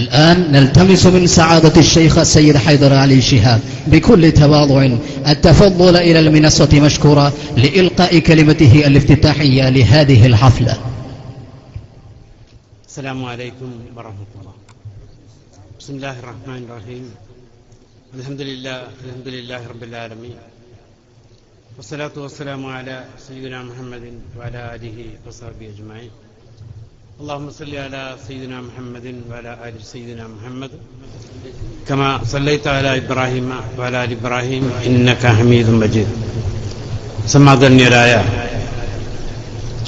الآن نلتمس من سعادة الشيخ السيد حيدر علي شهاب بكل تواضع. التفضل إلى المنصة مشكورا لإلقاء كلمته الافتتاحية لهذه الحفلة. السلام عليكم ورحمة الله. بسم الله الرحمن الرحيم. الحمد لله الحمد لله رب العالمين. والصلاة والسلام على سيدنا محمد وعلى آله وصحبه أجمعين. اللهم صل على سيدنا محمد وعلى آل سيدنا محمد كما صليت على إبراهيم وعلى آل إبراهيم إنك حميد مجيد സമാദരണീയരായ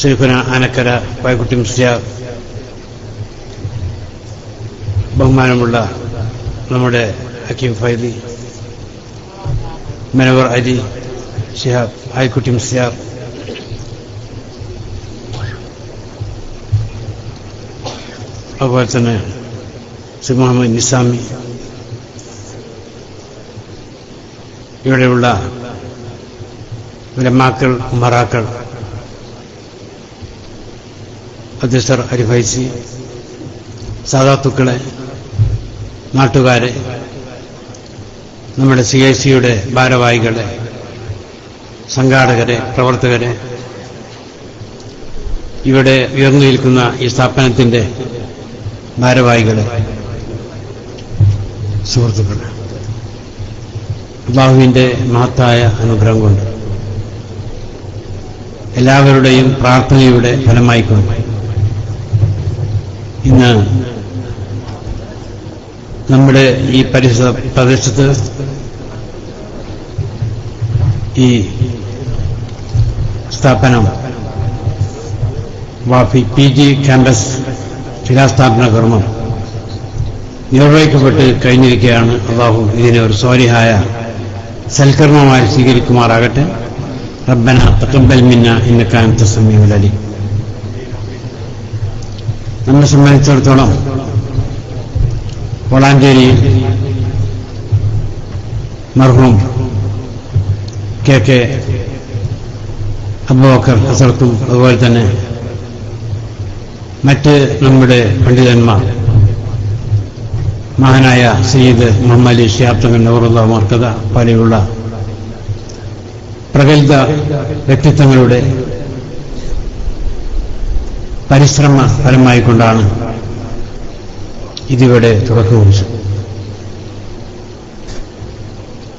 ഷെയ്ഖുന ആനക്കര പായക്കുട്ടി മുസ്ലിയാർ ബഹുമാനമുള്ള നമ്മുടെ ഹക്കീം ഫൈലി മനവർ അലി ഷിഹാബ് ആയിക്കുട്ടി മുസ്ലിയാർ അതുപോലെ തന്നെ ശ്രീ മുഹമ്മദ് നിസാമി. ഇവിടെയുള്ള ബ്രഹ്മാക്കൾ ഉമറാക്കൾ അധ്യക്ഷർ അരിഫൈസി സാധാത്തുക്കളെ നാട്ടുകാരെ നമ്മുടെ സി ഐ സിയുടെ ഭാരവാഹികളെ സംഘാടകരെ പ്രവർത്തകരെ ഇവിടെ ഉയർന്നു നിൽക്കുന്ന ഈ സ്ഥാപനത്തിന്റെ ഭാരവാഹികളെ. സുഹൃത്തുക്കളെ അള്ളാഹുവിന്റെ മഹത്തായ അനുഗ്രഹം കൊണ്ട് എല്ലാവരുടെയും പ്രാർത്ഥനയുടെ ഫലമായിക്കൊണ്ട് ഇന്ന് നമ്മുടെ ഈ പരിസര പ്രദേശത്ത് ഈ സ്ഥാപനം വാഫി പി ജി ക്യാമ്പസ് ശിലാസ്ഥാപന കർമ്മം നിർവഹിക്കപ്പെട്ട് കഴിഞ്ഞിരിക്കുകയാണ് അള്ളാഹു. ഇതിനെ ഒരു സ്വാരിഹായ സൽക്കർമ്മമായി സ്വീകരിക്കുമാറാകട്ടെ. റബ്ബന തക്കബൽ മിന്ന ഇന്നക്കാൻ കാനത്തെ അലി. നമ്മെ സംബന്ധിച്ചിടത്തോളം വളാഞ്ചേരി മർഹൂം കെ കെ അബുബക്കർ ഹസർത്തും അതുപോലെ തന്നെ മറ്റ് നമ്മുടെ പണ്ഡിതന്മാർ. മഹാനായ സയ്യിദ് മുഹമ്മദ് അലി ഷിയാബ്തങ്ങൾ നവറുള്ള മർക്കത പോലെയുള്ള പ്രഗത്ഭ വ്യക്തിത്വങ്ങളുടെ പരിശ്രമ ഫലമായിക്കൊണ്ടാണ് ഇതിവിടെ തുടക്കം കുറിച്ചത്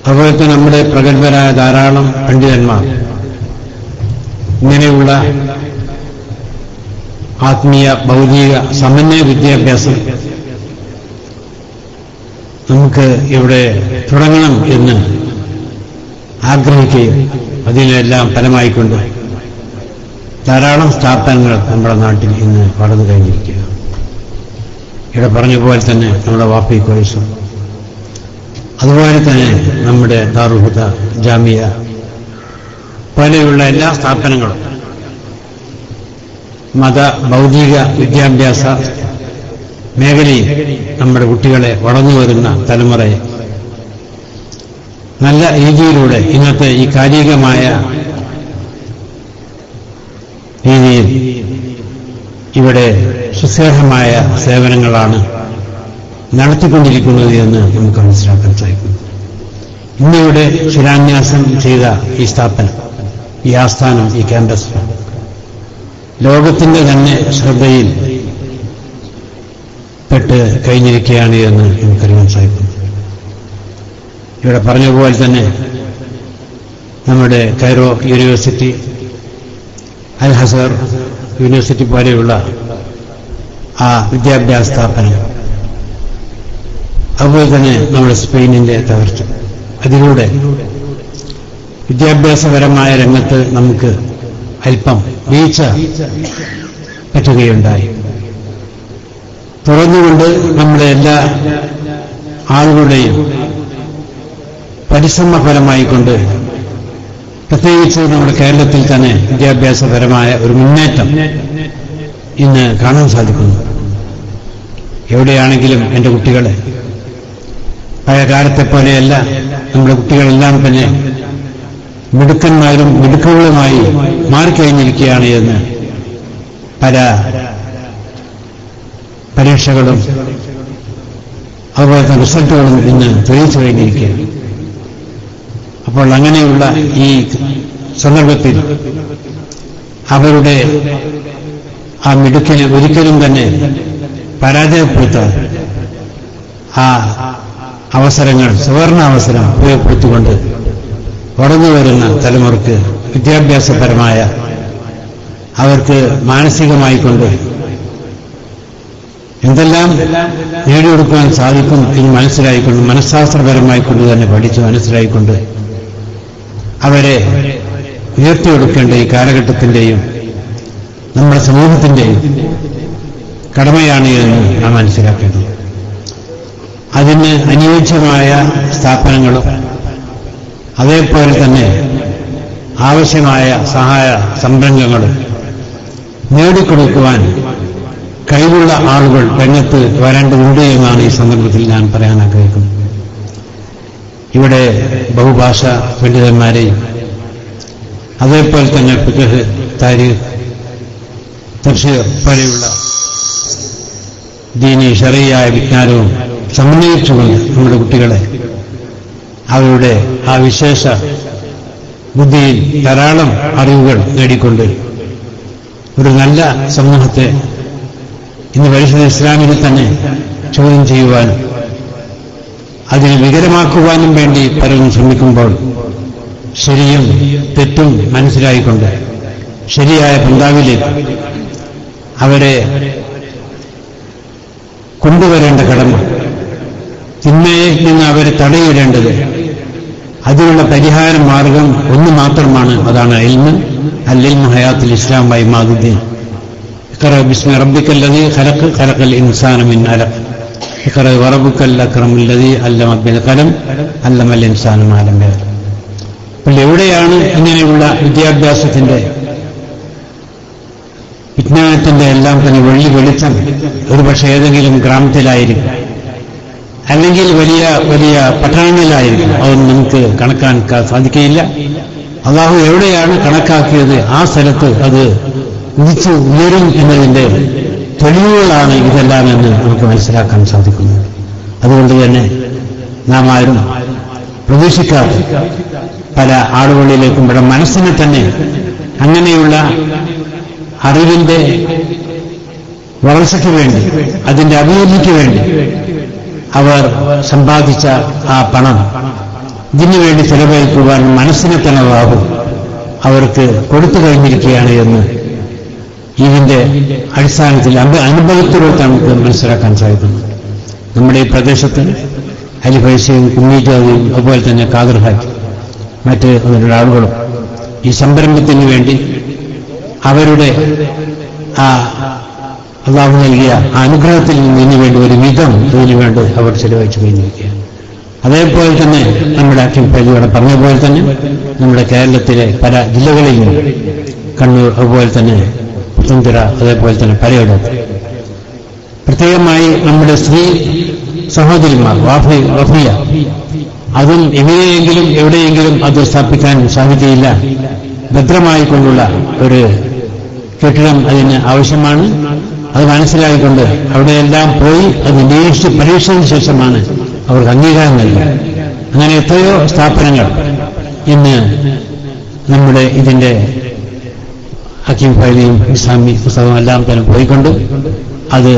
അതുപോലെ തന്നെ നമ്മുടെ പ്രഗത്ഭരായ ധാരാളം പണ്ഡിതന്മാർ ഇങ്ങനെയുള്ള ആത്മീയ ഭൗതിക സമന്വയ വിദ്യാഭ്യാസം. നമുക്ക് ഇവിടെ തുടങ്ങണം എന്ന് ആഗ്രഹിക്കുകയും അതിനെല്ലാം ഫലമായിക്കൊണ്ട് ധാരാളം സ്ഥാപനങ്ങൾ നമ്മുടെ നാട്ടിൽ ഇന്ന് വളർന്നു കഴിഞ്ഞിരിക്കുക ഇവിടെ പറഞ്ഞ പോലെ തന്നെ നമ്മുടെ വാപ്പി കോഴ്സും അതുപോലെ തന്നെ നമ്മുടെ ദാറുഹുദ ജാമിയ പോലെയുള്ള എല്ലാ സ്ഥാപനങ്ങളും മത ഭൗതിക വിദ്യാഭ്യാസ മേഖലയിൽ നമ്മുടെ കുട്ടികളെ വളർന്നു വരുന്ന തലമുറയെ നല്ല രീതിയിലൂടെ ഇന്നത്തെ ഈ കാലികമായ രീതിയിൽ ഇവിടെ സുസേഹമായ സേവനങ്ങളാണ് നടത്തിക്കൊണ്ടിരിക്കുന്നത് എന്ന് നമുക്ക് മനസ്സിലാക്കാൻ സാധിക്കും ഇന്നിവിടെ ശിലാന്യാസം ചെയ്ത ഈ സ്ഥാപനം ഈ ആസ്ഥാനം ഈ ക്യാമ്പസ് ലോകത്തിന്റെ തന്നെ ശ്രദ്ധയിൽ പെട്ട് കഴിഞ്ഞിരിക്കുകയാണ് എന്ന് നമുക്കറിയാൻ സാധിക്കും. ഇവിടെ പറഞ്ഞ പോലെ തന്നെ നമ്മുടെ Cairo university Al Azhar university പോലെയുള്ള ആ വിദ്യാഭ്യാസ സ്ഥാപനം അതുപോലെ തന്നെ നമ്മുടെ സ്പെയിനിന്റെ തകർച്ച. അതിലൂടെ വിദ്യാഭ്യാസപരമായ രംഗത്ത് നമുക്ക് അല്പം വീഴ്ച പറ്റുകയുണ്ടായി. തുറന്നുകൊണ്ട് നമ്മുടെ എല്ലാ ആളുകളുടെയും പരിശ്രമ ഫലമായിക്കൊണ്ട് പ്രത്യേകിച്ച് നമ്മുടെ കേരളത്തിൽ തന്നെ വിദ്യാഭ്യാസപരമായ ഒരു മുന്നേറ്റം ഇന്ന് കാണാൻ സാധിക്കുന്നു. എവിടെയാണെങ്കിലും എന്റെ കുട്ടികളെ പഴയ കാലത്തെ പോലെയല്ല നമ്മുടെ കുട്ടികളെല്ലാം തന്നെ മിടുക്കന്മാരും മിടുക്കുകളുമായി മാറിക്കഴിഞ്ഞിരിക്കുകയാണ് എന്ന് പല പരീക്ഷകളും അതുപോലെ തന്നെ റിസൾട്ടുകളും ഇന്ന് തെളിയിച്ചു കഴിഞ്ഞിരിക്കുകയാണ്. അപ്പോൾ അങ്ങനെയുള്ള ഈ സന്ദർഭത്തിൽ അവരുടെ ആ മിടുക്കിനെ ഒരിക്കലും തന്നെ പരാജയപ്പെടുത്താതെ ആ അവസരങ്ങൾ സുവർണ അവസരം ഉപയോഗപ്പെടുത്തിക്കൊണ്ട് വളർന്നു വരുന്ന തലമുറയ്ക്ക് വിദ്യാഭ്യാസപരമായ അവർക്ക് മാനസികമായി കൊണ്ട് എന്തെല്ലാം നേടിയെടുക്കുവാൻ സാധിക്കും എന്ന് മനസ്സിലായിക്കൊണ്ട് മനഃശാസ്ത്രപരമായിക്കൊണ്ട് തന്നെ പഠിച്ച് മനസ്സിലായിക്കൊണ്ട് അവരെ ഉയർത്തിയെടുക്കേണ്ട ഈ കാലഘട്ടത്തിന്റെയും നമ്മുടെ സമൂഹത്തിന്റെയും കടമയാണ് എന്ന് നാം മനസ്സിലാക്കേണ്ടത്. അതിന് അനുയോജ്യമായ സ്ഥാപനങ്ങളും അതേപോലെ തന്നെ ആവശ്യമായ സഹായ സംരംഭങ്ങൾ നേടിക്കൊടുക്കുവാൻ കഴിവുള്ള ആളുകൾ രംഗത്ത് വരേണ്ടതുണ്ട് എന്നാണ് ഈ സന്ദർഭത്തിൽ ഞാൻ പറയാൻ ആഗ്രഹിക്കുന്നത്. ഇവിടെ ബഹുഭാഷ പണ്ഡിതന്മാരെയും അതേപോലെ തന്നെ ഫിഖ് താരീഖ് തഫ്സീർ പോലെയുള്ള ദീനി ഷറിയായ വിജ്ഞാനവും സമന്വയിച്ചുകൊണ്ട് നമ്മുടെ കുട്ടികളെ അവരുടെ ആ വിശേഷ ബുദ്ധിയിൽ ധാരാളം അറിവുകൾ നേടിക്കൊണ്ട് ഒരു നല്ല സമൂഹത്തെ ഇന്ന് പരിശുദ്ധ ഇസ്ലാമിനെ തന്നെ ചോദ്യം ചെയ്യുവാനും അതിനെ വികരമാക്കുവാനും വേണ്ടി പലരും ശ്രമിക്കുമ്പോൾ ശരിയും തെറ്റും മനസ്സിലായിക്കൊണ്ട് ശരിയായ പന്താവിലേക്ക് അവരെ കൊണ്ടുവരേണ്ട കടമ തിന്മയിൽ നിന്ന് അവരെ തടയിടേണ്ടത് അതിനുള്ള പരിഹാര മാർഗം ഒന്ന് മാത്രമാണ്. അതാണ് എൽമ് അല്ലെൽ മുഹയാത്തിൽ ഇസ്ലാം ബൈ മാതുദ്ദീൻ ഇക്കറ ബിസ്മി റബ്ബിക്കല്ലതി ഖലഖ്. ഖലഖൽ ഇൻസാന ഇക്കറ വറബുക്കൽ അക്രമുല്ലതി അല്ലമ ബിൽ കലം അല്ലമൽ ഇൻസാന മാലം അപ്പോൾ എവിടെയാണ് ഇങ്ങനെയുള്ള വിദ്യാഭ്യാസത്തിന്റെ വിജ്ഞാനത്തിന്റെ എല്ലാം തന്നെ വെള്ളി വെളിച്ചം? ഒരുപക്ഷെ ഏതെങ്കിലും ഗ്രാമത്തിലായിരിക്കും. അല്ലെങ്കിൽ വലിയ വലിയ പട്ടണങ്ങളിലായിരിക്കും അതൊന്നും നമുക്ക് കണക്കാൻ സാധിക്കുകയില്ല. അള്ളാഹു എവിടെയാണ് കണക്കാക്കിയത്? ആ സ്ഥലത്ത് അത് ഉദിച്ചു ഉയരും എന്നതിന്റെ തെളിവുകളാണ് ഇതെല്ലാം എന്ന് നമുക്ക് മനസ്സിലാക്കാൻ സാധിക്കുന്നത്. അതുകൊണ്ട് തന്നെ നാം ആരും പ്രതീക്ഷിക്കാതെ പല ആളുകളിലേക്കും ഇവിടെ മനസ്സിനെ തന്നെ അങ്ങനെയുള്ള അറിവിന്റെ വളർച്ചയ്ക്ക് വേണ്ടി അതിന്റെ അഭിവൃദ്ധിക്ക് വേണ്ടി അവർ സമ്പാദിച്ച ആ പണം ഇതിനു വേണ്ടി ചെലവഴിക്കുവാൻ മനസ്സിനെ തന്നെ അവർക്ക് കൊടുത്തു കഴിഞ്ഞിരിക്കുകയാണ് എന്ന് ഇതിന്റെ അടിസ്ഥാനത്തിൽ അനുഭവത്തിലൂടെ നമുക്ക് മനസ്സിലാക്കാൻ സാധിക്കുന്നു. നമ്മുടെ ഈ പ്രദേശത്ത് അലിഫൈസയും കുമ്മീജാവും അതുപോലെ തന്നെ കാദർ മറ്റ് ആളുകളും ഈ സംരംഭത്തിന് വേണ്ടി അവരുടെ ആ അള്ളാഹു നൽകിയ അനുഗ്രഹത്തിൽ നിന്ന് വേണ്ടി ഒരു വിധം ഇതിനു വേണ്ടി അവർ ചെലവഴിച്ചു കഴിഞ്ഞിരിക്കുകയാണ് അതേപോലെ തന്നെ നമ്മുടെ അഖിൽ പരിധിയോടെ പറഞ്ഞ പോലെ തന്നെ നമ്മുടെ കേരളത്തിലെ പല ജില്ലകളിലും കണ്ണൂർ അതുപോലെ തന്നെ പുത്തൻതിറ അതേപോലെ തന്നെ പലയിടത്ത് പ്രത്യേകമായി നമ്മുടെ സ്ത്രീ സഹോദരിമാർ വാഫി വഫിയ അതും എങ്ങനെയെങ്കിലും എവിടെയെങ്കിലും അത് സ്ഥാപിക്കാൻ സാധ്യതയില്ല. ഭദ്രമായി കൊണ്ടുള്ള ഒരു കെട്ടിടം അതിന് ആവശ്യമാണ്. അത് മനസ്സിലായിക്കൊണ്ട് അവിടെയെല്ലാം പോയി അത് നിരീക്ഷിച്ച് പരീക്ഷിച്ചതിന് ശേഷമാണ് അവർക്ക് അംഗീകാരം നൽകുക അങ്ങനെ എത്രയോ സ്ഥാപനങ്ങൾ ഇന്ന് നമ്മുടെ ഇതിന്റെ ഹക്കീം ഫൈലിയും ഇസ്ലാമി പുസ്തകവും എല്ലാം തന്നെ പോയിക്കൊണ്ട് അത്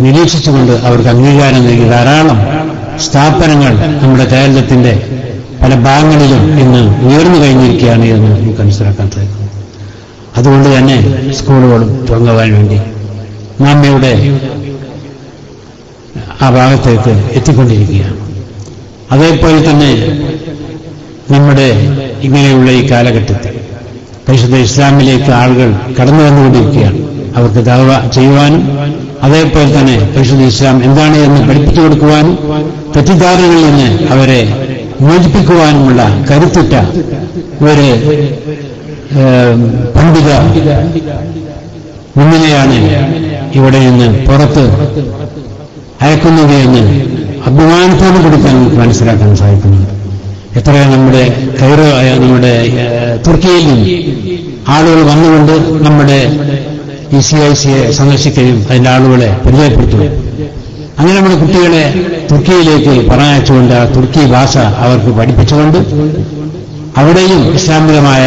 നിരീക്ഷിച്ചുകൊണ്ട് അവർക്ക് അംഗീകാരം നൽകി ധാരാളം സ്ഥാപനങ്ങൾ നമ്മുടെ കേരളത്തിന്റെ പല ഭാഗങ്ങളിലും ഇന്ന് ഉയർന്നു കഴിഞ്ഞിരിക്കുകയാണ് എന്ന് നമുക്ക് മനസ്സിലാക്കാൻ സാധിക്കും. അതുകൊണ്ട് തന്നെ സ്കൂളുകളും തുടങ്ങുവാൻ വേണ്ടി നാം ഇവിടെ ആ ഭാഗത്തേക്ക് എത്തിക്കൊണ്ടിരിക്കുകയാണ്. അതേപോലെ തന്നെ നമ്മുടെ ഇങ്ങനെയുള്ള ഈ കാലഘട്ടത്തിൽ പരിശുദ്ധ ഇസ്ലാമിലേക്ക് ആളുകൾ കടന്നു വന്നുകൊണ്ടിരിക്കുകയാണ്. അവർക്ക് ദാവ ചെയ്യുവാനും അതേപോലെ തന്നെ പരിശുദ്ധ ഇസ്ലാം എന്താണ് എന്ന് പഠിപ്പിച്ചു കൊടുക്കുവാനും തെറ്റിദ്ധാരണകളിൽ നിന്ന് അവരെ മോചിപ്പിക്കുവാനുമുള്ള കരുത്തുറ്റ ഒരു പണ്ഡിത മുന്നിലെയാണ് ഇവിടെ നിന്ന് പുറത്ത് അയക്കുന്നത് എന്ന് അഭിമാനത്തോട് കൊടുക്കാൻ നമുക്ക് മനസ്സിലാക്കാൻ സാധിക്കുന്നുണ്ട്. എത്രയോ നമ്മുടെ കൈറോ ആയ നമ്മുടെ തുർക്കിയിൽ നിന്ന് ആളുകൾ വന്നുകൊണ്ട് നമ്മുടെ ഈ സി ഐ സിയെ സന്ദർശിക്കുകയും അതിന്റെ ആളുകളെ പരിചയപ്പെടുത്തുകയും അങ്ങനെ നമ്മുടെ കുട്ടികളെ തുർക്കിയിലേക്ക് പറഞ്ഞയച്ചുകൊണ്ട് ആ തുർക്കി ഭാഷ അവർക്ക് പഠിപ്പിച്ചുകൊണ്ട് അവിടെയും ഇസ്ലാമികമായ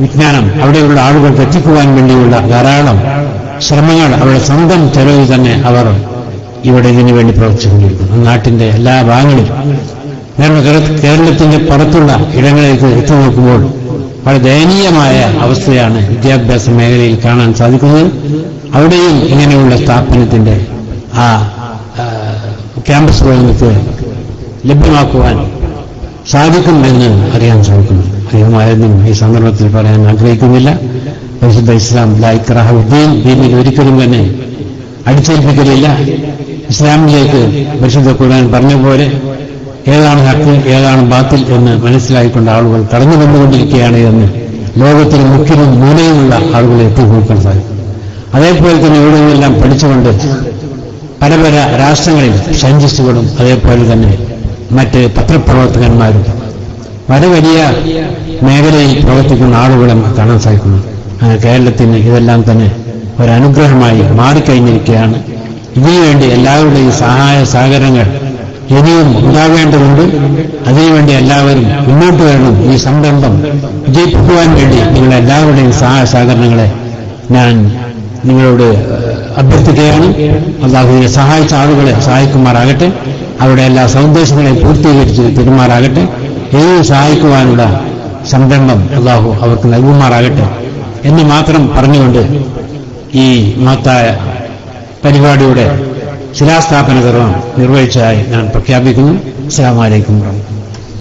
വിജ്ഞാനം അവിടെയുള്ള ആളുകൾക്ക് എത്തിക്കുവാൻ വേണ്ടിയുള്ള ധാരാളം ശ്രമങ്ങൾ അവരുടെ സ്വന്തം ചെലവിൽ തന്നെ അവർ ഇവിടെ ഇതിനു വേണ്ടി പ്രവർത്തിച്ചുകൊണ്ടിരിക്കുന്നു നാട്ടിന്റെ എല്ലാ ഭാഗങ്ങളിലും കേരളത്തിന്റെ പുറത്തുള്ള ഇടങ്ങളിലേക്ക് എത്തി നോക്കുമ്പോൾ വളരെ ദയനീയമായ അവസ്ഥയാണ് വിദ്യാഭ്യാസ മേഖലയിൽ കാണാൻ സാധിക്കുന്നത്. അവിടെയും ഇങ്ങനെയുള്ള സ്ഥാപനത്തിന്റെ ആ ക്യാമ്പസ് നമുക്ക് ലഭ്യമാക്കുവാൻ സാധിക്കും എന്ന് അറിയാൻ ശ്രമിക്കുന്നു അധികമായൊന്നും ഈ സന്ദർഭത്തിൽ പറയാൻ ആഗ്രഹിക്കുന്നില്ല. പരിശുദ്ധ ഇസ്ലാം ലൈക്രാഹുദ്ദീൻ ദീനിൽ ഒരിക്കലും തന്നെ അടിച്ചേൽപ്പിക്കലില്ല. ഇസ്ലാമിലേക്ക് പരിശുദ്ധ ഖുർആൻ പറഞ്ഞ പോലെ ഏതാണ് ഹക്ക് ഏതാണ് ബാത്തിൽ എന്ന് മനസ്സിലായിക്കൊണ്ട് ആളുകൾ കടന്നു വന്നുകൊണ്ടിരിക്കുകയാണ് എന്ന് ലോകത്തിൽ മുഖ്യവും മൂലയുമുള്ള ആളുകളെ എത്തിക്കൊടുക്കാൻ സാധിക്കും. അതേപോലെ തന്നെ ഇവിടെ നിന്നെല്ലാം പഠിച്ചുകൊണ്ട് പല പല രാഷ്ട്രങ്ങളിൽ സയന്റിസ്റ്റുകളും അതേപോലെ തന്നെ മറ്റ് പത്രപ്രവർത്തകന്മാരും വളരെ വലിയ മേഖലയിൽ പ്രവർത്തിക്കുന്ന ആളുകളെ കാണാൻ സാധിക്കുന്നു. കേരളത്തിന് ഇതെല്ലാം തന്നെ ഒരനുഗ്രഹമായി മാറിക്കഴിഞ്ഞിരിക്കുകയാണ്. ഇതിനുവേണ്ടി എല്ലാവരുടെയും സഹായ സഹകരണങ്ങൾ ഇനിയും ഉണ്ടാകേണ്ടതുണ്ട്. അതിനുവേണ്ടി എല്ലാവരും മുന്നോട്ട് വരണം. ഈ സംരംഭം വിജയിപ്പിക്കുവാൻ വേണ്ടി നിങ്ങളെല്ലാവരുടെയും സഹായ സഹകരണങ്ങളെ ഞാൻ നിങ്ങളോട് അഭ്യർത്ഥിക്കുകയാണ്. അള്ളാഹുവിനെ സഹായിച്ച ആളുകളെ സഹായിക്കുമാറാകട്ടെ. അവരുടെ എല്ലാ സന്ദേശങ്ങളെയും പൂർത്തീകരിച്ച് തരുമാറാകട്ടെ. ഏത് സഹായിക്കുവാനുള്ള സംരംഭം അള്ളാഹു അവർക്ക് നൽകുമാറാകട്ടെ. എന്ന് മാത്രം പറഞ്ഞുകൊണ്ട് ഈ മഹത്തായ പരിപാടിയുടെ ശിലാസ്ഥാപന കർമ്മം നിർവഹിച്ചതായി ഞാൻ പ്രഖ്യാപിക്കുന്നു. അസ്സാം വലൈക്കും